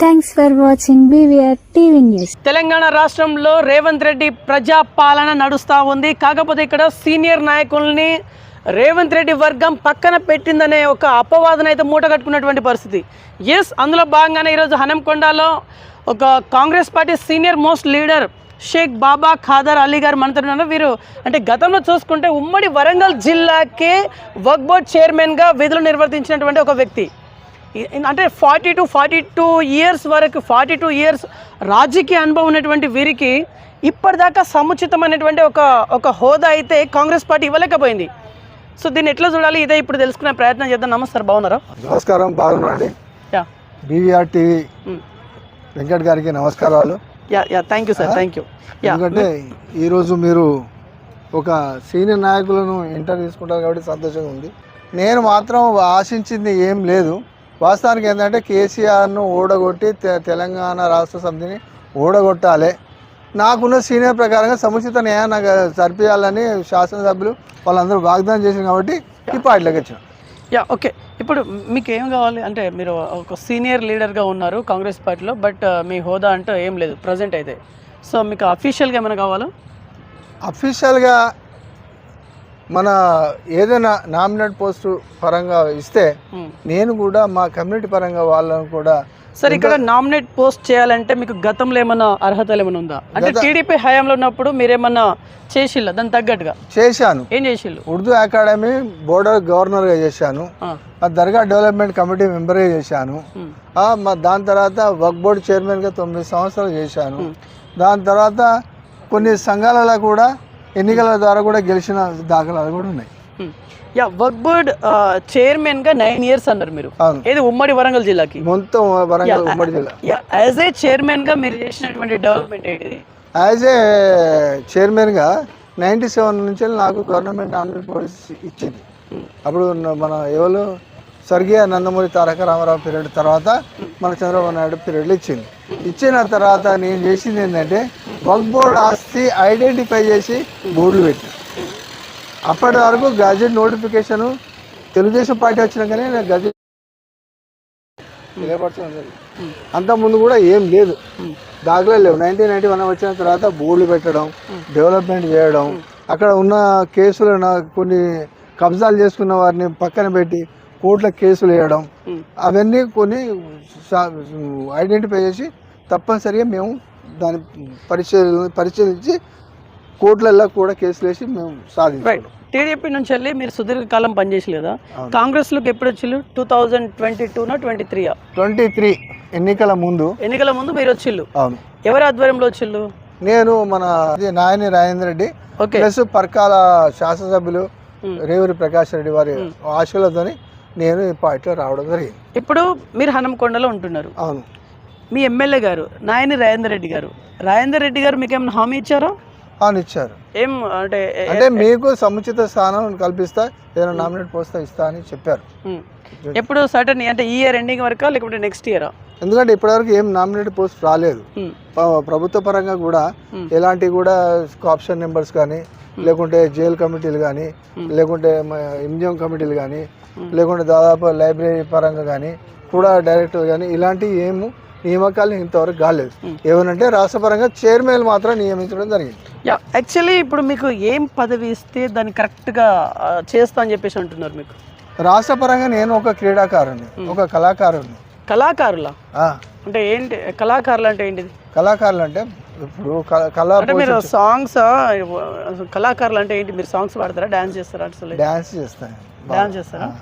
Thanks for watching BVR TV news Telangana రాష్ట్రంలో రేవంత్ రెడ్డి ప్రజా పాలన నడుస్తూ ఉంది. కాకపోతే ఇక్కడ సీనియర్ నాయకుల్ని రేవంత్ రెడ్డి వర్గం పక్కన పెట్టిందనే ఒక అపవాదన అయితే మూట కట్టుకున్నటువంటి పరిస్థితి. ఎస్ అందులో భాగంగానే ఈరోజు హనంకొండలో ఒక Congress party senior most leader Shaik Baba Khader Ali గారు మనతో వీరు అంటే గతంలో చూసుకుంటే ఉమ్మడి వరంగల్ జిల్లాకే వర్క్ బోర్డ్ చైర్మన్గా విధులు నిర్వర్తించినటువంటి ఒక వ్యక్తి. అంటే forty two forty two years వరకు ఫార్టీ టూ ఇయర్స్ రాజకీయ అనుభవం ఉన్నటువంటి వీరికి ఇప్పటిదాకా సముచితమైనటువంటి ఒక ఒక హోదా అయితే కాంగ్రెస్ పార్టీ ఇవ్వలేకపోయింది. సో దీన్ని ఎట్లా చూడాలి? ఇదే ఇప్పుడు తెలుసుకునే ప్రయత్నం చేద్దాం. నమస్తే సార్ బాగున్నారా? నమస్కారం. బాగున్నాండి యా. BVR TV. వెంకట్ గారికి నమస్కారాలు. Yeah yeah. Thank you sir thank you. ఎందుకంటే ఈరోజు మీరు ఒక సీనియర్ నాయకులను ఇంటర్ తీసుకుంటారు కాబట్టి సంతోషంగా ఉంది. నేను మాత్రం ఆశించింది ఏం లేదు. వాస్తవానికి ఏంటంటే కేసీఆర్ను ఓడగొట్టి తెలంగాణ రాష్ట్ర సమితిని ఓడగొట్టాలి నాకున్న సీనియర్ ప్రకారంగా సముచిత న్యాయాన్ని నాకు జరిపించాలని శాసనసభ్యులు వాళ్ళందరూ వాగ్దానం చేసింది కాబట్టి ఈ పార్టీలోకి వచ్చిన యా ఓకే. ఇప్పుడు మీకు ఏం కావాలి? అంటే మీరు ఒక సీనియర్ లీడర్గా ఉన్నారు కాంగ్రెస్ పార్టీలో బట్ మీ హోదా అంటే ఏం లేదు ప్రజెంట్ అయితే. సో మీకు అఫీషియల్గా ఏమైనా కావాలా? అఫీషియల్గా మన ఏదైనా నామినేట్ పోస్టు పరంగా ఇస్తే మ్. నేను కూడా మా కమ్యూనిటీ పరంగా వాళ్ళను కూడా సార్ ఇక్కడ నామినేట్ పోస్ట్ చేయాలంటే మీకు గతంలో ఏమైనా అర్హతలు ఏమైనా ఉందా? అంటే టీడీపీ హయాంలో ఉన్నప్పుడు మీరేమన్నా చేసిల్లా? దానికి తగ్గట్టుగా? చేశాను. ఏం చేసిల్లు? ఉర్దూ అకాడమీ బోర్డర్ గవర్నర్గా చేశాను. ఆ, ఆ దర్గా డెవలప్మెంట్ కమిటీ మెంబర్గా చేశాను. మా దాని తర్వాత వక్ బోర్డు చైర్మన్గా తొమ్మిది సంవత్సరాలు చేశాను. దాని తర్వాత కొన్ని సంఘాలలో కూడా ఎన్నికల ద్వారా కూడా గెలిచిన దాఖలాలు కూడా ఉన్నాయి. యా వర్క్ బోర్డ్ చైర్మన్గా నైన్ ఇయర్స్ అన్నారు మీరు. ఏది ఉమ్మడి వరంగల్ జిల్లాకి? మొత్తం వరంగల్ ఉమ్మడి జిల్లా. యాజ్ ఏ చైర్మన్గా మీరు చేసినటువంటి డెవలప్మెంట్ ఏంటిది యాజ్ ఏ చైర్మన్గా నైంటీ సెవెన్ నుంచి నాకు గవర్నమెంట్ ఆంధ్ర పోలీస్ ఇచ్చింది. అప్పుడు మన ఎవరు? స్వర్గీయ నందమూరి తారక రామారావు పీరియడ్ తర్వాత మన చంద్రబాబు నాయుడు పీరియడ్లు ఇచ్చింది ఇచ్చిన తర్వాత నేను చేసింది ఏంటంటే వక్ బోర్డ్ ఆస్తి ఐడెంటిఫై చేసి బోర్డులు పెట్టి అప్పటి వరకు గజెట్ నోటిఫికేషను తెలుగుదేశం పార్టీ వచ్చినాకనే నేను గజెట్ అంతకుముందు కూడా ఏం లేదు. దాఖలా లేవు. నైన్టీన్ నైన్టీ వన్ వచ్చిన తర్వాత బోర్డులు పెట్టడం డెవలప్మెంట్ చేయడం అక్కడ ఉన్న కేసులను కొన్ని కబ్జాలు చేసుకున్న వారిని పక్కన పెట్టి కోర్టుల కేసులు వేయడం. అవన్నీ కొన్ని ఐడెంటిఫై చేసి తప్పనిసరిగా మేము దాన్ని పరిశీలి పరిశీలించి కోర్టులలో కూడా కేసులు వేసి మేము సాధించాం టీడీపీ నుంచి వెళ్ళి మీరు సుదీర్ఘకాలం పనిచేసి లేదా అవును. కాంగ్రెస్లోకి ఎప్పుడు వచ్చిల్లు టూ థౌజండ్ ట్వంటీ టూనా ట్వంటీ త్రీయా ట్వంటీ త్రీ ఎన్నికల ముందు. ఎన్నికల ముందు మీరు వచ్చిల్లు అవును. ఎవరి ఆధ్వర్యంలో వచ్చిల్లు నేను మన నాయని రాజేంద్ర రెడ్డి ప్లస్ పర్కాల శాసనసభ్యులు. రేవూరి ప్రకాష్ రెడ్డి వారి ఆశలతోని నేను ఈ పార్టీలో రావడం జరిగింది. ఇప్పుడు మీరు హనంకొండలో ఉంటున్నారు. అవును. మీ ఎమ్మెల్యే గారు నాయని రాజేందర్ రెడ్డి గారు రాజేందర్ రెడ్డి గారు మీకు ఏమైనా హామీ ఇచ్చారా? అవును ఇచ్చారు. ఏం అంటే అంటే మీకు సముచిత స్థానం కల్పిస్తా ఏదైనా నామినేట్ పోస్తా ఇస్తా అని చెప్పారు. ఎప్పుడు సటన్ అంటే ఈ ఇయర్ ఎండింగ్ వరకా లేకపోతే నెక్స్ట్ ఇయరా ఎందుకంటే ఇప్పటివరకు ఏం నామినేట్ పోస్ట్ రాలేదు. ప్రభుత్వ పరంగా కూడా. ఎలాంటి కూడా ఆప్షన్ నెంబర్స్ కానీ లేకుంటే జైల్ కమిటీలు కానీ లేకుంటే ఎంజిఎం కమిటీలు కానీ లేకుంటే దాదాపు లైబ్రరీ పరంగా కానీ కూడా డైరెక్టర్ కానీ ఇలాంటి ఏము నియామకాలు ఇంతవరకు కాలేదు. ఏమనంటే రాష్ట్ర పరంగా చైర్మన్ మాత్రం నియమించడం జరిగింది. యా యాక్చువల్లీ ఇప్పుడు మీకు ఏం పదవి ఇస్తే దాన్ని కరెక్ట్గా చేస్తా అని చెప్పేసి అంటున్నారు మీకు? రాష్ట్ర పరంగా నేను ఒక క్రీడాకారుని ఒక కళాకారుని. కళాకారుల? అంటే ఏంటి కళాకారులు అంటే ఏంటిది? కళాకారులు అంటే ఇప్పుడు కళ- మీరు సాంగ్స్ కళాకారులు అంటే ఏంటి? మీరు సాంగ్స్ పాడతారా? డాన్స్ చేస్తారా? అసలు డ్యాన్స్ చేస్తాను. డాన్స్ చేస్తారా?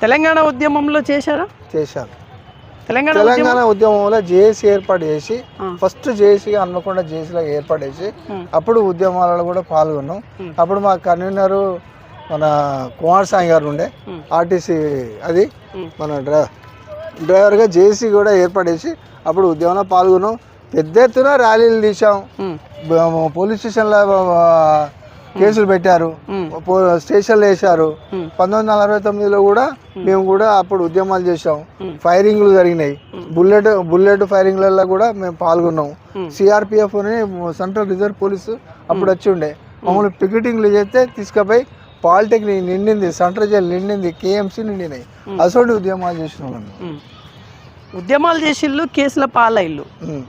తెలంగాణ ఉద్యమంలో చేశారా? చేశాను. తెలంగాణ తెలంగాణ ఉద్యమంలో జేఏసీ ఏర్పాటు చేసి. ఫస్ట్ జేఏసీ హన్మకొండ జేఏసీలో ఏర్పాటు చేసి. అప్పుడు ఉద్యమాలలో కూడా పాల్గొన్నాం. అప్పుడు మా కన్వీనరు మన కుమార్ సాయి గారు ఉండే. ఆర్టీసీ అది. మన డ్రై డ్రైవర్గా జేఏసీ కూడా ఏర్పాటు చేసి అప్పుడు ఉద్యమంలో పాల్గొన్నాం. పెద్ద ఎత్తున ర్యాలీలు తీసాం పోలీస్ స్టేషన్లో కేసులు పెట్టారు. స్టేషన్లు వేశారు. పంతొమ్మిది వందల అరవై తొమ్మిదిలో కూడా మేము కూడా అప్పుడు ఉద్యమాలు చేసాం. ఫైరింగ్లు జరిగినాయి. బుల్లెట్ బుల్లెట్ ఫైరింగ్లలో కూడా మేము పాల్గొన్నాం. సిఆర్పిఎఫ్ అని సెంట్రల్ రిజర్వ్ పోలీసు అప్పుడు వచ్చి ఉండే. మమ్మల్ని పికెటింగ్లు చేస్తే తీసుకుపోయి పాలిటెక్నిక్ నిండింది సెంట్రల్ జైలు నిండింది కేఎంసీ నిండినాయి. అసలు ఉద్యమాలు చేసినాం. ఉద్యమాలు చేసిళ్ళు కేసుల ఉమ్.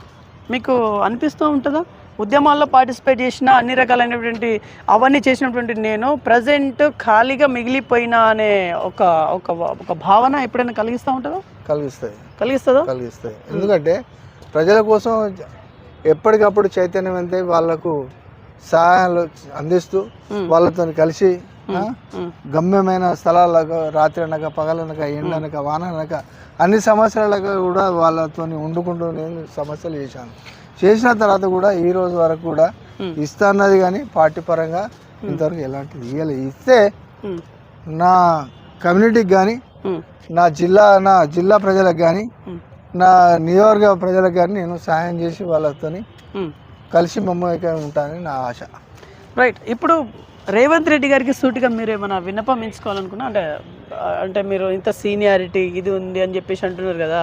మీకు అనిపిస్తూ ఉంటుందా? ఉద్యమాల్లో పార్టిసిపేట్ చేసిన అన్ని రకాలైనటువంటి అవన్నీ చేసినటువంటి నేను ప్రజెంట్ ఖాళీగా మిగిలిపోయినా అనే ఒక ఒక ఒక భావన ఎప్పుడైనా కలిగిస్తూ ఉంటుందా? కలిగిస్తాయి. కలిగిస్తుందా? కలిగిస్తాయి. ఎందుకంటే ప్రజల కోసం ఎప్పటికప్పుడు చైతన్యవంతే వాళ్ళకు సహాయాలు అందిస్తూ. వాళ్ళతో కలిసి గమ్యమైన స్థలాలకు రాత్రి అనక పగలనక ఎండనక వాననక అన్ని సమస్యలకు కూడా వాళ్ళతో వండుకుంటూ నేను సమస్యలు చేశాను. చేసిన తర్వాత కూడా ఈ రోజు వరకు కూడా. ఇస్తా అన్నది కానీ పార్టీ పరంగా ఇంతవరకు ఎలాంటిది ఇవ్వలేదు ఇస్తే నా కమ్యూనిటీకి కానీ నా జిల్లా నా జిల్లా ప్రజలకు కానీ నా నియోజకవర్గ ప్రజలకు కానీ నేను సహాయం చేసి వాళ్ళతోని ఉమ్. కలిసి మమ్మల్ని ఉంటానని నా ఆశ. రైట్. ఇప్పుడు రేవంత్ రెడ్డి గారికి సూటిగా మీరు ఏమైనా విన్నపం ఎంచుకోవాలనుకున్నా అంటే అంటే మీరు ఇంత సీనియారిటీ ఇది ఉంది అని చెప్పేసి అంటున్నారు కదా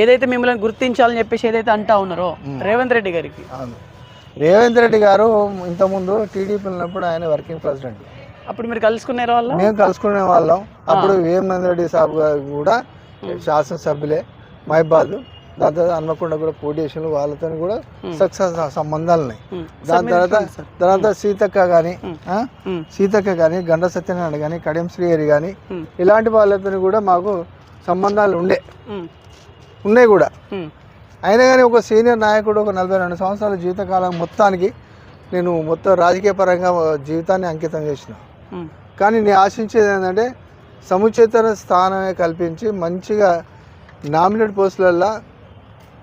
ఏదైతే మిమ్మల్ని గుర్తించాలని చెప్పేసి ఏదైతే అంటా ఉన్నారో రేవంత్ రెడ్డి గారికి. రేవంత్ రెడ్డి గారు ఇంతకుముందు టీడీపీ ఉన్నప్పుడు ఆయన వర్కింగ్ ప్రెసిడెంట్. అప్పుడు మీరు కలుసుకున్నారు వాళ్ళ? మేము కలుసుకునే వాళ్ళం. అప్పుడు వేమనంద రెడ్డి సాబ్ గారు కూడా శాసనసభ్యులే మహిబాద్. దాని తర్వాత హన్మకొండ కూడా పోటీ చేసిన వాళ్ళతో కూడా సక్సెస్ సంబంధాలు ఉన్నాయి దాని తర్వాత తర్వాత సీతక్క కానీ సీతక్క కానీ గండ సత్యనారాయణ కానీ కడియం శ్రీహరి కానీ ఇలాంటి వాళ్ళతో కూడా మాకు సంబంధాలు ఉండే. ఉన్నాయి కూడా. అయినా కానీ ఒక సీనియర్ నాయకుడు ఒక నలభై రెండు సంవత్సరాల జీవితకాలం మొత్తానికి నేను మొత్తం రాజకీయ పరంగా జీవితాన్ని అంకితం చేసిన. కానీ నేను ఆశించేది ఏంటంటే సముచిత స్థానమే కల్పించి మంచిగా నామినేట్ పోస్టులల్లో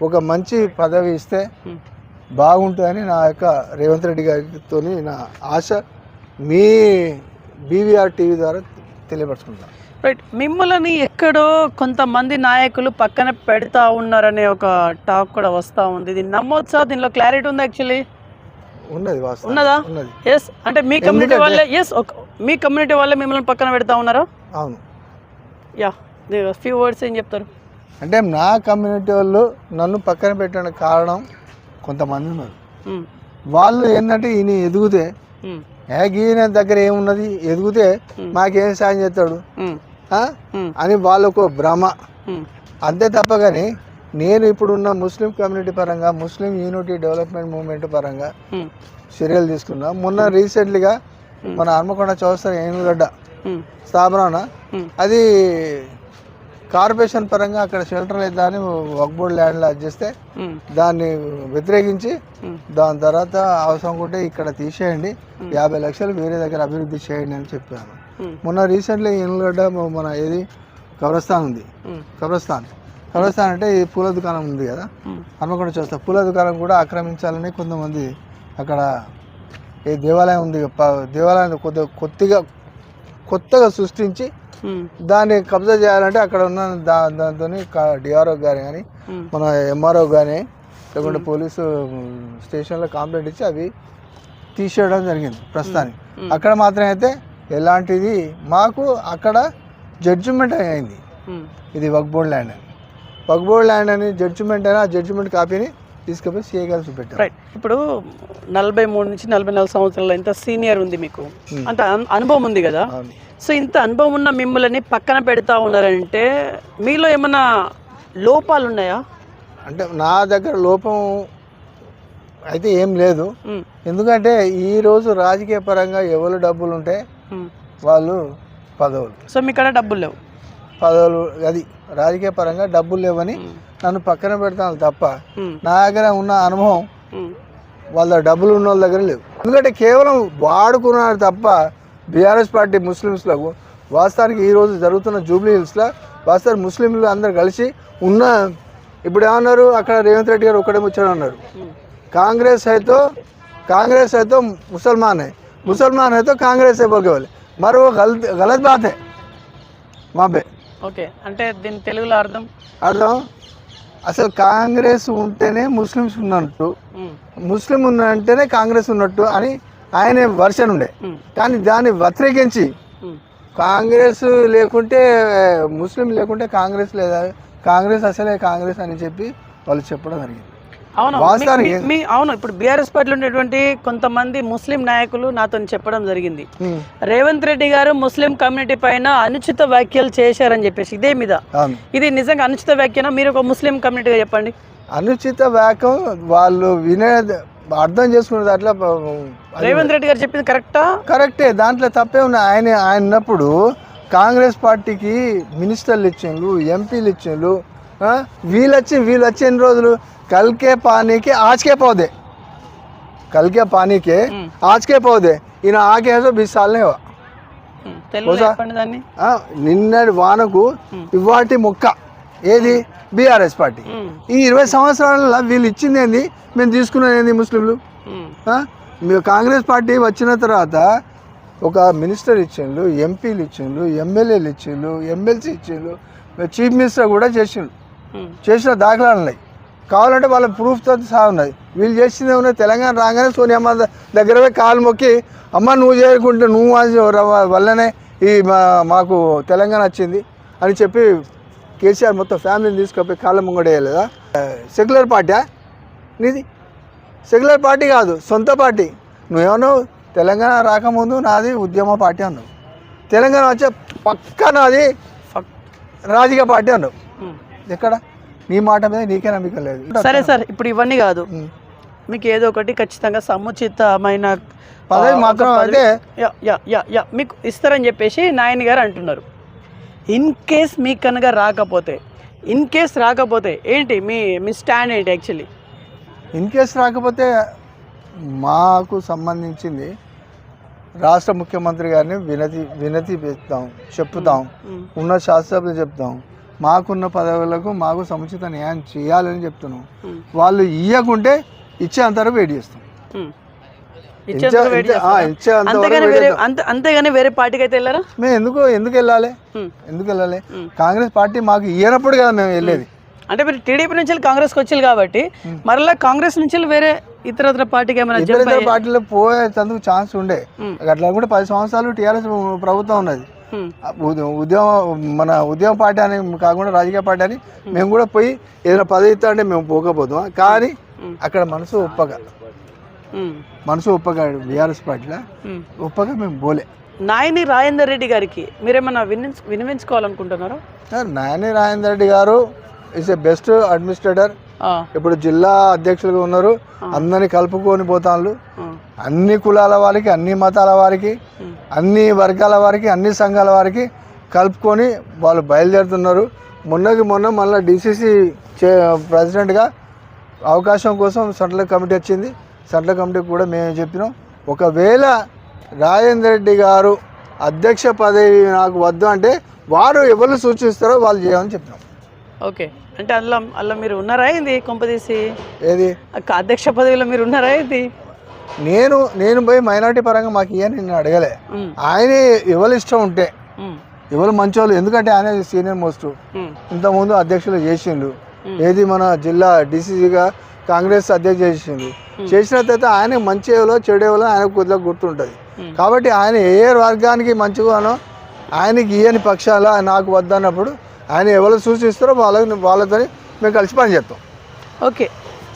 ఒక మంచి పదవి ఇస్తే ఉమ్. బాగుంటుందని నా యొక్క రేవంత్ రెడ్డి గారితో నా ఆశ. మీ బీవీఆర్ టీవీ ద్వారా తెలియపరచుకుంటాను రైట్ మిమ్మల్ని ఎక్కడో కొంతమంది నాయకులు పక్కన పెడతా ఉన్నారనే ఒక టాక్ కూడా వస్తూ ఉంది. ఇది నమ్మొచ్చా? దీనిలో క్లారిటీ ఉంది యాక్చువల్లీ? ఉన్నదా ఉన్నది? ఎస్ అంటే మీ కమ్యూనిటీ వాళ్ళే ఎస్ మీ కమ్యూనిటీ వాళ్ళే మిమ్మల్ని పక్కన పెడతా ఉన్నారా? అవును. యా ఫ్యూ వర్డ్స్ ఏం చెప్తారు? అంటే నా కమ్యూనిటీ వాళ్ళు నన్ను పక్కన పెట్టడానికి కారణం కొంతమంది ఉన్నారు. వాళ్ళు ఏంటంటే ఈయన ఎదిగితే ఈయన దగ్గర ఏమున్నది ఎదిగితే మాకేం సాయం చేస్తాడు? అని వాళ్ళకు భ్రమ. అంతే తప్ప కానీ నేను ఇప్పుడున్న ముస్లిం కమ్యూనిటీ పరంగా ముస్లిం యూనిటీ డెవలప్మెంట్ మూవ్మెంట్ పరంగా చర్యలు తీసుకున్నా. మొన్న రీసెంట్లీగా మన హన్మకొండ చౌస్తరి ఏనుగడ్డ స్థాపన అది కార్పొరేషన్ పరంగా అక్కడ షెల్టర్ దాన్ని వక్బోర్డ్ ల్యాండ్లో చేస్తే ఉమ్, దాన్ని వ్యతిరేకించి దాని తర్వాత అవసరం ఉంటే ఇక్కడ తీసేయండి. యాభై లక్షలు వేరే దగ్గర అభివృద్ధి చేయండి అని చెప్పాను. మొన్న రీసెంట్లీ ఏనుగడ్డ మన ఏది? కబ్రస్థాన్ ఉంది. కబ్రస్థాన్. కబ్రస్థాన్ అంటే ఈ పూల దుకాణం ఉంది కదా? హనుమకొండ చూస్తా పూల దుకాణం కూడా ఆక్రమించాలని కొంతమంది అక్కడ ఈ దేవాలయం ఉంది దేవాలయాన్ని కొద్దిగా కొత్తగా సృష్టించి దాన్ని కబ్జా చేయాలంటే అక్కడ ఉన్న దాంతో డిఆర్ఓ గారు కానీ మన ఎంఆర్ఓ కానీ లేకుంటే పోలీసు స్టేషన్లో కంప్లైంట్ ఇచ్చి అవి తీసేయడం జరిగింది ప్రస్తుతానికి. అక్కడ మాత్రం అయితే ఎలాంటిది మాకు అక్కడ జడ్జిమెంట్ అయింది. ఇది వక్బోర్డ్ ల్యాండ్ అని. వక్బోర్డ్ ల్యాండ్ అని జడ్జిమెంట్ అయినా ఆ జడ్జిమెంట్ కాపీని తీసుకుపోయి సీఏ గారు చూపెట్టారు. రైట్ ఇప్పుడు నలభై మూడు నుంచి నలభై నాలుగు సంవత్సరాలు ఇంత సీనియర్ ఉంది మీకు. ఉమ్. అంత అను- అనుభవం ఉంది కదా? సో ఇంత అనుభవం ఉన్న మిమ్మల్ని పక్కన పెడతా ఉన్నారంటే మీలో ఏమైనా లోపాలు ఉన్నాయా? అంటే నా దగ్గర లోపం అయితే ఏం లేదు. ఉమ్, ఎందుకంటే ఈరోజు రాజకీయ పరంగా ఎవరు డబ్బులు ఉంటే ఉమ్. వాళ్ళు పదవులు. సో మీ డబ్బులు లేవు. పదవులు అది రాజకీయ పరంగా డబ్బులు లేవని నన్ను పక్కన పెడతాను తప్ప నా దగ్గర ఉన్న అనుభవం వాళ్ళ డబ్బులు ఉన్న వాళ్ళ దగ్గర లేవు. ఎందుకంటే కేవలం వాడుకున్నారు తప్ప బీఆర్ఎస్ పార్టీ ముస్లిమ్స్లకు వాస్తవానికి ఈరోజు జరుగుతున్న జూబ్లీ హిల్స్లో వాస్తవ ముస్లింలు అందరు కలిసి ఉన్న ఇప్పుడు ఏమన్నారు? అక్కడ రేవంత్ రెడ్డి గారు ఒకటే ముచ్చడం అన్నారు. కాంగ్రెస్ అయితే కాంగ్రెస్ అయితే ముసల్మాన్. ముసల్మాన్ అయితే కాంగ్రెస్ హై మరో గలత్ గలత్ బాతే. Maybe okay. అంటే దీని తెలుగులో అర్థం? అర్థం? అసలు కాంగ్రెస్ ఉంటేనే ముస్లిమ్స్ ఉన్నట్టు ముస్లిం ఉన్నంటేనే కాంగ్రెస్ ఉన్నట్టు అని ఆయన వర్షన్ ఉండే. కానీ దాన్ని వ్యతిరేకించి కాంగ్రెస్ లేకుంటే ముస్లిం లేకుంటే కాంగ్రెస్ లేదా కాంగ్రెస్ అసలే కాంగ్రెస్ అని చెప్పి వాళ్ళు చెప్పడం జరిగింది. అవును. వాస్తవానికి మీ- అవును ఇప్పుడు బీఆర్ఎస్ పార్టీలో ఉండేటువంటి కొంతమంది ముస్లిం నాయకులు నాతో చెప్పడం జరిగింది. రేవంత్ రెడ్డి గారు ముస్లిం కమ్యూనిటీ పైన అనుచిత వ్యాఖ్యలు చేశారని చెప్పేసి ఇదే మీద. ఇది నిజంగా అనుచిత వ్యాఖ్యనా? మీరు ఒక ముస్లిం కమ్యూనిటీగా చెప్పండి. అనుచిత వ్యాఖ్యం వాళ్ళు వినే అర్థం చేసుకునే దాంట్లో రేవంత్ రెడ్డి గారు చెప్పింది కరెక్టా? కరెక్టే. దాంట్లో తప్పే ఉన్నాయి ఆయన ఆయన ఉన్నప్పుడు కాంగ్రెస్ పార్టీకి మినిస్టర్లు ఇచ్చిండ్రు ఎంపీలు ఇచ్చిండ్రు? వీళ్ళు వచ్చి వీళ్ళు వచ్చి ఎన్ని రోజులు? కల్కే పానీకి ఆచకే పౌదే. కల్కే పానీకే. ఆచకే పౌదే. ఈయన ఆకేసో బీస్ ఆ, నిన్నటి వానకు. ఇవాటి మొక్క. ఏది? BRS party. ఈ ఇరవై సంవత్సరాలలో వీళ్ళు ఇచ్చింది ఏంది? మేము తీసుకున్నది ఏంది ముస్లింలు? కాంగ్రెస్ పార్టీ వచ్చిన తర్వాత ఒక మినిస్టర్ ఇచ్చిండ్రు ఎంపీలు ఇచ్చిండ్రు ఎమ్మెల్యేలు ఇచ్చిండ్రు ఎమ్మెల్సీ ఇచ్చిండ్రు చీఫ్ మినిస్టర్ కూడా చేసిండ్రు. ఉమ్, చేసిన దాఖలాలు ఉన్నాయి. కావాలంటే వాళ్ళ ప్రూఫ్తో సహా ఉన్నది వీళ్ళు చేసింది ఏమన్నా తెలంగాణ రాగానే సోనియమ్మ దగ్గర కాలు మొక్కి అమ్మ నువ్వు చేయకుంటే నువ్వు వల్లనే ఈ మాకు తెలంగాణ వచ్చింది అని చెప్పి కేసీఆర్ మొత్తం ఫ్యామిలీని తీసుకుపోయి కాళ్ళ ముంగడేయలేదా సెక్యులర్ పార్టీ నీది? సెక్యులర్ పార్టీ కాదు సొంత పార్టీ. నువ్వేమన్నావు? తెలంగాణ రాకముందు నాది ఉద్యమ పార్టీ అన్నావు. తెలంగాణ వచ్చే పక్క నాది. రాజకీయ పార్టీ అన్నావు. ఎక్కడ? నీ మాట మీద నీకే నమ్మకం లేదు. సరే సార్ ఇప్పుడు ఇవన్నీ కాదు. మీకు ఏదో ఒకటి ఖచ్చితంగా సముచితమైన పదవి మాత్రం అయితే యా యా యా యా మీకు ఇస్తారని చెప్పేసి నాయన్ గారు అంటున్నారు. ఇన్ కేస్ మీకు కనుక రాకపోతే ఇన్ కేస్ రాకపోతే ఏంటి మీ మీ స్టాండ్ ఏంటి యాక్చువల్లీ? ఇన్ కేసు రాకపోతే మాకు సంబంధించింది రాష్ట్ర ముఖ్యమంత్రి గారిని వినతి వినతి పెడతాం చెప్తాం ఉన్న శాస్త్రసభ్యులు చెప్తాం. మాకున్న పదవులకు మాకు సముచిత న్యాయం చేయాలని చెప్తున్నాం. వాళ్ళు ఇయ్యకుంటే ఇచ్చేంతవరకు వెయిట్ చేస్తాం. అంతేగాని వేరే చేస్తాం. అంతే అంతేగాని వేరే పార్టీకి అయితే వెళ్ళారా? మేము ఎందుకు ఎందుకు వెళ్ళాలి. ఎందుకు వెళ్ళాలి. కాంగ్రెస్ పార్టీ మాకు ఇయ్యనప్పుడు కదా మేము వెళ్ళేది. అంటే మీరు టీడీపీ నుంచి వెళ్ళి కాంగ్రెస్కి వచ్చారు కాబట్టి మరలా కాంగ్రెస్ నుంచి వేరే ఇతర ఇతర పార్టీకి ఏమైనా పార్టీలో పోయేందుకు ఛాన్స్ ఉండే. అట్లా కూడా పది సంవత్సరాలు టీఆర్ఎస్ ప్రభుత్వం ఉన్నది. ఉద్యమ మన ఉద్యమ పార్టీ అని కాకుండా రాజకీయ పార్టీ అని మేము కూడా పోయి ఏదైనా పదవి ఇస్తా అంటే మేము పోకపోతాం కానీ. అక్కడ మనసు ఒప్పక మనసు ఒప్పక బీఆర్ఎస్ పార్టీలో. ఒప్పక మేము పోలే నాయని రాజేందర్ రెడ్డి గారికి మీరేమన్నా వినించ వినిపించుకోవాలనుకుంటున్నారా సార్ నాని రాజేందర్ రెడ్డి గారు ఇస్ ఎ బెస్ట్ అడ్మినిస్ట్రేటర్ ఇప్పుడు జిల్లా అధ్యక్షులుగా ఉన్నారు. అందరినీ కలుపుకొని పోతాళ్ళు ఆ, అన్ని కులాల వారికి అన్ని మతాల వారికి అన్ని వర్గాల వారికి అన్ని సంఘాల వారికి కలుపుకొని వాళ్ళు బయలుదేరుతున్నారు. మొన్నకి మొన్న మళ్ళీ డిసిసి చే ప్రెసిడెంట్గా అవకాశం కోసం సెంట్రల్ కమిటీ వచ్చింది. సెంట్రల్ కమిటీకి కూడా మేము చెప్పినాం. ఒకవేళ రాజేందర్ రెడ్డి గారు అధ్యక్ష పదవి నాకు వద్దు అంటే వారు ఎవరు సూచిస్తారో వాళ్ళు చేయమని చెప్పినాం. ఓకే. అంటే అందులో అందులో మీరు ఉన్నారా ఏంది కొంపదీసి ఏది? అధ్యక్ష పదవిలో మీరు ఉన్నారా ఏంది? నేను నేను పోయి మైనార్టీ పరంగా మాకు ఇయ్యని నేను అడగలే. ఆయనే ఎవరు ఇష్టం ఉంటే ఎవరు మంచోళ్ళు ఎందుకంటే ఆయన సీనియర్ మోస్ట్. ఇంతకుముందు అధ్యక్షులు చేసిండు. ఏది మన జిల్లా డిసిసిగా కాంగ్రెస్ అధ్యక్ష చేసిండు. చేసిన తర్వాత ఆయన మంచి ఎవరో చెడు ఎవరో ఆయన కొద్దిగా గుర్తుంటుంది. కాబట్టి ఆయన ఏ వర్గానికి మంచిగానో ఆయనకి ఇయ్యని పక్షాల నాకు వద్దన్నప్పుడు ఆయన ఎవరు సూచిస్తారో వాళ్ళని వాళ్ళతో మేము కలిసి పనిచేస్తాం ఓకే.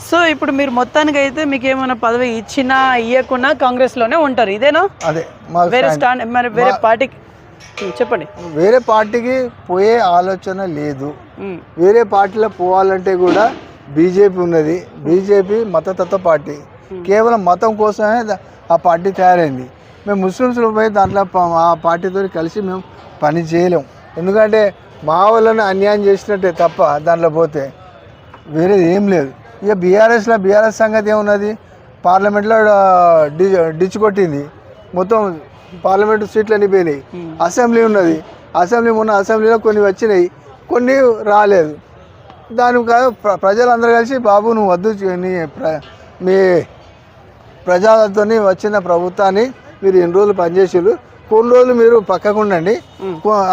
సో ఇప్పుడు మీరు మొత్తానికి అయితే మీకు ఏమైనా పదవి ఇచ్చినా ఇవ్వకున్నా కాంగ్రెస్లోనే ఉంటారు. ఇదేనా? అదే వేరే. స్టాండ్ మరి వేరే పార్టీకి చెప్పండి. వేరే పార్టీకి పోయే ఆలోచన లేదు. వేరే పార్టీలో పోవాలంటే కూడా బీజేపీ ఉన్నది. బీజేపీ మతతత్వ పార్టీ. కేవలం మతం కోసమే ఆ పార్టీ తయారైంది. మేము ముస్లిమ్స్లో పోయి దాంట్లో ఆ పార్టీతో కలిసి మేము పని చేయలేం. ఎందుకంటే మా వాళ్ళని అన్యాయం చేసినట్టే తప్ప దాంట్లో పోతే వేరేది ఏం లేదు. ఇక బీఆర్ఎస్లో బీఆర్ఎస్ సంగతి ఏమున్నది? పార్లమెంట్లో డిచ్ కొట్టింది. మొత్తం పార్లమెంట్ సీట్లు అన్ని పోయినాయి. Hmm. అసెంబ్లీ ఉన్నది. అసెంబ్లీ మొన్న అసెంబ్లీలో కొన్ని వచ్చినాయి. కొన్ని రాలేదు. దాని కా- ప్ర- ప్రజలందరూ కలిసి బాబు నువ్వు వద్దు నీ ప్ర- మీ ప్రజలతో వచ్చిన ప్రభుత్వాన్ని మీరు ఎన్ని రోజులు పనిచేసారు కొన్ని రోజులు మీరు పక్కకు ఉండండి.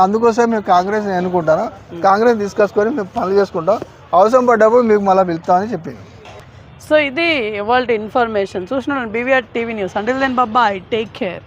అందుకోసం మేము కాంగ్రెస్ ఎన్నుకుంటాను. కాంగ్రెస్ తీసుకొచ్చుకొని మేము పనులు చేసుకుంటాం. అవసరం పడ్డప్పుడు మీకు మళ్ళీ పిలుస్తామని చెప్పింది. సో ఇది ఇవాళ ఇన్ఫర్మేషన్ చూసినాను బీవీఆర్ టీవీ న్యూస్ అంటే then Baba I take care